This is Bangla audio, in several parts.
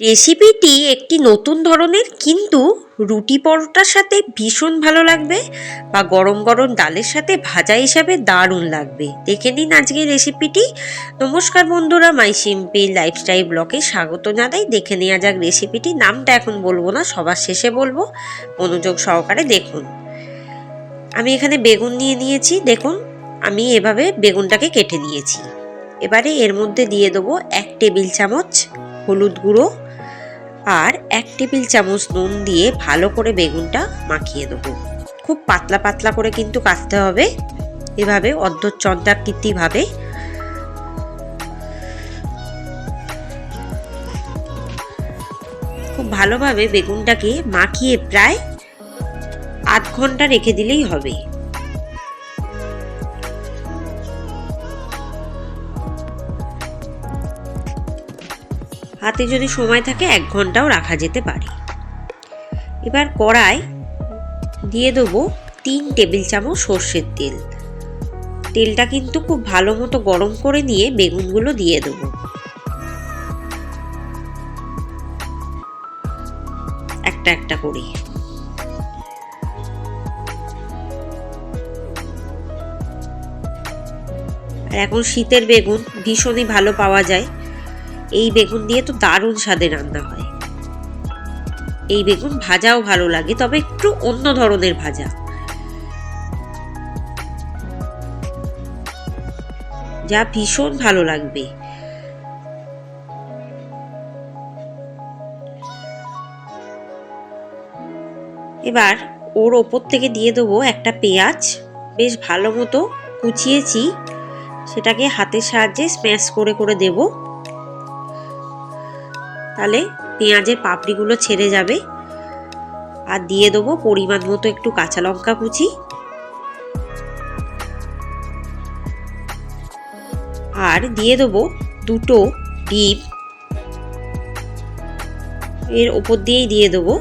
রেসিপিটি একটি নতুন ধরনের, কিন্তু রুটি পরোটার সাথে ভীষণ ভালো লাগবে বা গরম গরম ডালের সাথে ভাজা হিসাবে দারুণ লাগবে। দেখে নিন আজকের রেসিপিটি। নমস্কার বন্ধুরা, মাই সিম্পল লাইফস্টাইল ব্লকে স্বাগত জানাই। দেখে নেওয়া যাক রেসিপিটি। নামটা এখন বলব না, সবার শেষে বলব। মনোযোগ সহকারে দেখুন। আমি এখানে বেগুন নিয়ে নিয়েছি। দেখুন, আমি এভাবে বেগুনটাকে কেটে নিয়েছি। এবারে এর মধ্যে দিয়ে দেবো এক টেবিল চামচ হলুদ গুঁড়ো আর এক টেবিল চামচ নুন দিয়ে ভালো করে বেগুনটা মাখিয়ে দেবো খুব পাতলা পাতলা করে কিন্তু কাটতে হবে। এভাবে অর্ধচন্দ্রাকৃতিভাবে খুব ভালোভাবে বেগুনটাকে মাখিয়ে প্রায় আধ ঘণ্টা রেখে দিলেই হবে। হাতে যদি সময় থাকে, এক ঘন্টাও রাখা যেতে পারে। এবার কড়াই দিয়ে দেবো তিন টেবিল চামচ সর্ষের তেল। তেলটা কিন্তু খুব ভালো মতো গরম করে নিয়ে বেগুনগুলো দিয়ে দেবো। একটা একটা করে। আর এখন শীতের বেগুন ভীষণই ভালো পাওয়া যায়। এই বেগুন দিয়ে তো দারুণ স্বাদে রান্না হয়। এই বেগুন ভাজাও ভালো লাগে, তবে একটু অন্য ধরনের ভাজা। যা ভীষণ ভালো লাগবে। এবার ওর ওপর থেকে দিয়ে দেবো একটা পেঁয়াজ। বেশ ভালো মতো কুচিয়েছি, সেটাকে হাতের সাহায্যে স্ম্যাশ করে করে দেবো। তাহলে পেঁয়াজের পাপড়িগুলো ছেড়ে যাবে। আর দিয়ে দেবো পরিমাণ মতো একটু কাঁচা লঙ্কা কুচি। আর দিয়ে দেবো দুটো ডিম। এর ওপর দিয়েই দিয়ে দেবো।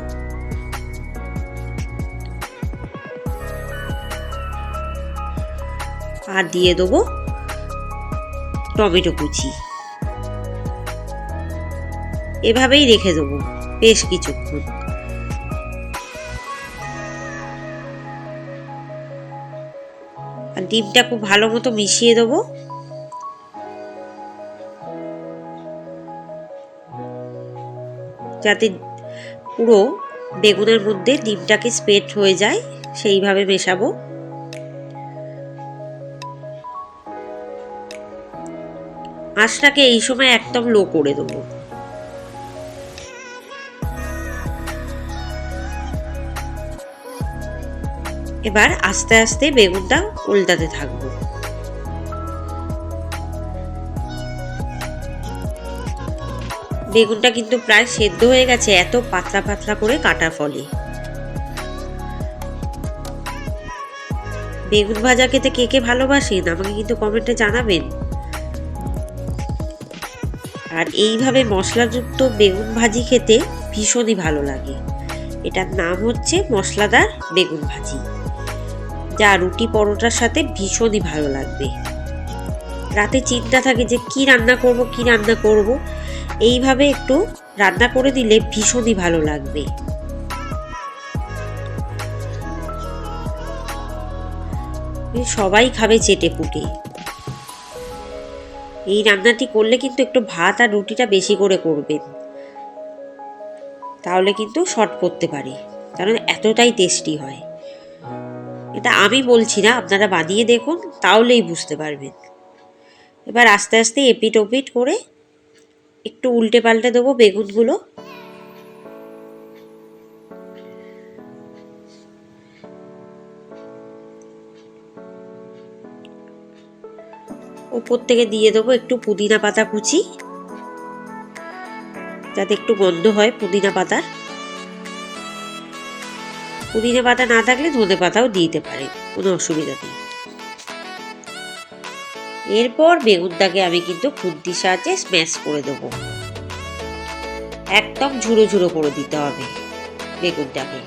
আর দিয়ে দেবো টমেটো কুচি। এভাবেই রেখে দেবো, বেশ কিছুক্ষণ। আর ডিমটা খুব ভালো মতো মিশিয়ে দেবো। যাতে পুরো বেগুনের মধ্যে ডিমটাকে স্প্রেড হয়ে যায়, সেইভাবে মেশাবো। আঁচটাকে এই সময় একদম লো করে দেবো। এবার আস্তে আস্তে বেগুনটা উল্টাতে থাকব। বেগুনটা কিন্তু প্রায় সেদ্ধ হয়ে গেছে, এত পাতলা পাতলা করে কাটার ফলে। বেগুন ভাজা খেতে কে কে ভালোবাসেন, আমাকে কিন্তু কমেন্টে জানাবেন। আর এইভাবে মশলাযুক্ত বেগুন ভাজি খেতে ভীষণই ভালো লাগে। এটার নাম হচ্ছে মশলাদার বেগুন ভাজি। যা রুটি পরোটার সাথে ভীষণই ভালো লাগবে। রাতে চিন্তা থাকে যে কি রান্না করব, কি রান্না করব। এইভাবে একটু রান্না করে দিলে ভীষণই ভালো লাগবে। সবাই খাবে চেটে পুটে এই রান্নাটি করলে কিন্তু একটু ভাত আর রুটিটা বেশি করে করবেন। তাহলে কিন্তু শর্ট করতে পারে, কারণ এতটাই টেস্টি হয়। এটা আমি বলছি না, আপনারা বানিয়ে দেখুন, তাহলেই বুঝতে পারবেন। এবার আস্তে আস্তে এপিট ওপিট করে একটু উল্টে পাল্টে দেবো বেগুনগুলো। ওপর থেকে দিয়ে দেবো একটু পুদিনা পাতা কুচি, যাতে একটু গন্ধ হয় পুদিনা পাতার। পুদিনা পাতা না থাকলে ধনে পাতাও দিতে পারে, কোনো অসুবিধা নেই। এরপর বেগুনটাকে আমি কিন্তু খুন্তির সাহায্যে স্ম্যাশ করে দেবো। একদম ঝুড়ো ঝুড়ো করে দিতে হবে বেগুনটাকে।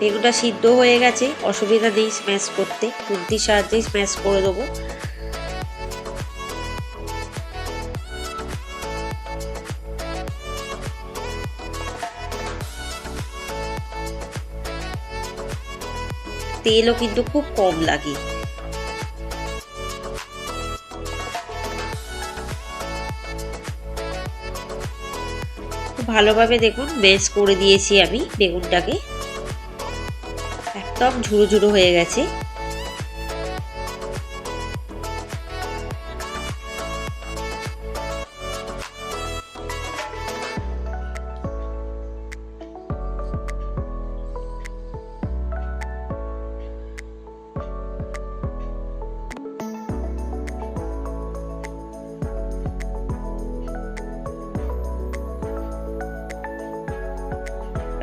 বেগুনটা সিদ্ধ হয়ে গেছে, অসুবিধা নেই স্ম্যাশ করতে, খুন্তির সাহায্যে স্ম্যাশ করে দেবো। তেলও কিন্তু খুব কম লাগে। ভালোভাবে দেখুন ম্যাশ করে দিয়েছি আমি বেগুনটাকে। একদম ঝুরো ঝুরো হয়ে গেছে।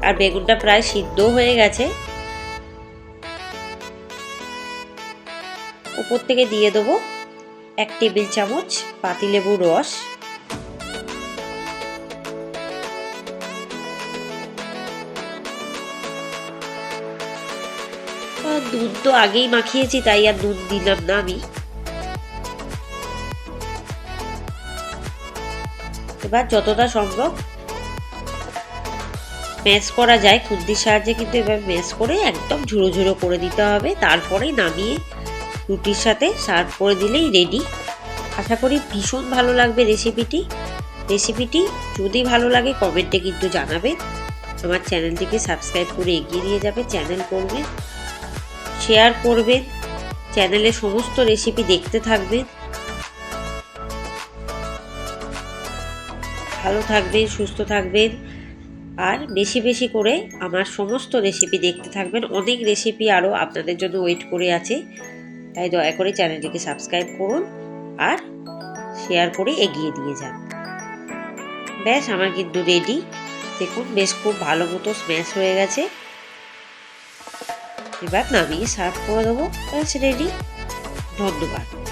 আর বেগুনটা প্রায় সিদ্ধ হয়ে গেছে। উপর থেকে দিয়ে দেবো এক টেবিল চামচ পাতিলেবুর রস। দুধ তো আগেই মাখিয়েছি, তাই আর দুধ দিলাম না আমি। এবার যতটা সম্ভব ম্যাশ করা যায় খুন্তির সাহায্যে কিন্তু এবার ম্যাশ করে একদম ঝুড়ো ঝুড়ো করে দিতে হবে। তারপরেই নামিয়ে রুটির সাথে সার্ভ করে দিলেই রেডি আশা করি ভীষণ ভালো লাগবে রেসিপিটি রেসিপিটি যদি ভালো লাগে কমেন্টে কিন্তু জানাবেন আমার চ্যানেলটিকে সাবস্ক্রাইব করে এগিয়ে নিয়ে যাবে চ্যানেল করবেন শেয়ার করবেন চ্যানেলে সমস্ত রেসিপি দেখতে থাকবেন ভালো থাকবেন, সুস্থ থাকবেন। আর বেশি বেশি করে আমার সমস্ত রেসিপি দেখতে থাকবেন। অনেক রেসিপি আরও আপনাদের জন্য ওয়েট করে আছে। তাই দয়া করে চ্যানেলটিকে সাবস্ক্রাইব করুন আর শেয়ার করে এগিয়ে দিয়ে যান। ব্যাস, আমার কিন্তু রেডি দেখুন, বেশ খুব ভালো মতো স্ম্যাশ হয়ে গেছে। এবার নামিয়ে সার্ভ করে দেবো। ব্যাস রেডি ধন্যবাদ।